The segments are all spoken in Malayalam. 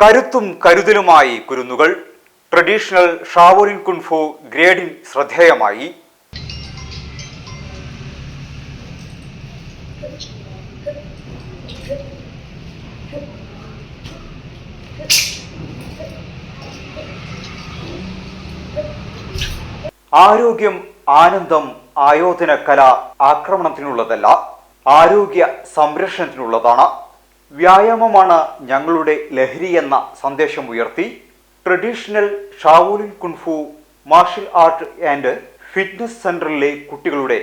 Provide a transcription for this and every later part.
കരുത്തും കരുതലുമായി കുരുന്നുകൾ. Traditional Shaolin kung fu grading ശ്രദ്ധേയമായി. ആരോഗ്യം ആനന്ദം ആയോധന കല ആക്രമണത്തിനുള്ളതല്ല ആരോഗ്യ സംരക്ഷണത്തിനുള്ളതാണ്. വ്യായാമമാണ് ഞങ്ങളുടെ ലഹരി എന്ന സന്ദേശം ഉയർത്തി traditional Shaolin kung fu martial art and fitness സെന്ററിലെ കുട്ടികളുടെ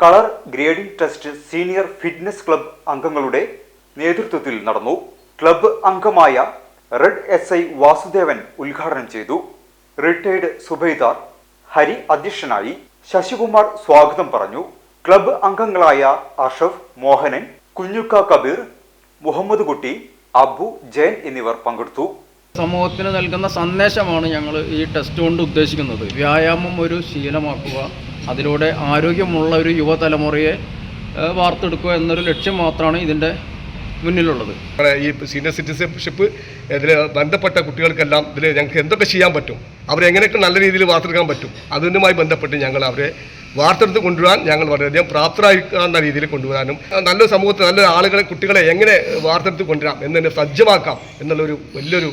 colour grading test senior fitness club അംഗങ്ങളുടെ നേതൃത്വത്തിൽ നടന്നു. ക്ലബ് അംഗമായ റെഡ് എസ് ഐ വാസുദേവൻ ഉദ്ഘാടനം ചെയ്തു. റിട്ടയർഡ് സുബൈദാർ ഹരി അധ്യക്ഷനായി ശശികുമാർ സ്വാഗതം പറഞ്ഞു. ക്ലബ് അംഗങ്ങളായ അഷഫ് മോഹനൻ കുഞ്ഞുക്ക കബീർ മുഹമ്മദ് കുട്ടി അബു ജയൻ എന്നിവർ പങ്കെടുത്തു. സമൂഹത്തിന് നൽകുന്ന സന്ദേശമാണ് ഞങ്ങൾ ഈ ടെസ്റ്റ് കൊണ്ട് ഉദ്ദേശിക്കുന്നത്. വ്യായാമം ഒരു ശീലമാക്കുക അതിലൂടെ ആരോഗ്യമുള്ള ഒരു യുവതലമുറയെ വാർത്തെടുക്കുക എന്നൊരു ലക്ഷ്യം മാത്രമാണ് ഇതിന്റെ മുന്നിലുള്ളത്. ഈ സീനിയർ സിറ്റിസൺഷിപ്പ് ഇതിൽ ബന്ധപ്പെട്ട കുട്ടികൾക്കെല്ലാം ഇതിൽ ഞങ്ങൾക്ക് എന്തൊക്കെ ചെയ്യാൻ പറ്റും? അവരെ എങ്ങനെയൊക്കെ നല്ല രീതിയിൽ വാർത്തെടുക്കാൻ പറ്റും അതിനുമായി ബന്ധപ്പെട്ട് ഞങ്ങൾ അവരെ വാർത്തെടുത്ത് കൊണ്ടുവരാൻ ഞങ്ങൾ വളരെയധികം പ്രാപ്തരായിരിക്കാവുന്ന രീതിയിൽ കൊണ്ടുവരാനും നല്ല സമൂഹത്തിൽ നല്ല ആളുകളെ കുട്ടികളെ എങ്ങനെ വാർത്തെടുത്ത് കൊണ്ടുവരാം എന്നതിനെ സജ്ജമാക്കാം എന്നുള്ളൊരു വലിയൊരു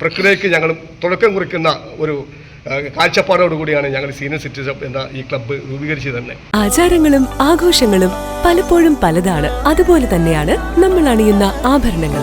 പ്രക്രിയയ്ക്ക് ഞങ്ങൾ തുടക്കം കുറിക്കുന്ന ഒരു കാഴ്ചപ്പാടോടുകൂടിയാണ് ഞങ്ങൾ സീനിയർ സിറ്റിസൺ എന്ന ഈ ക്ലബ്ബ് രൂപീകരിച്ചത് തന്നെ. ആചാരങ്ങളും ആഘോഷങ്ങളും പലപ്പോഴും പലതാണ്. അതുപോലെ തന്നെയാണ് നമ്മൾ അണിയുന്ന ആഭരണങ്ങൾ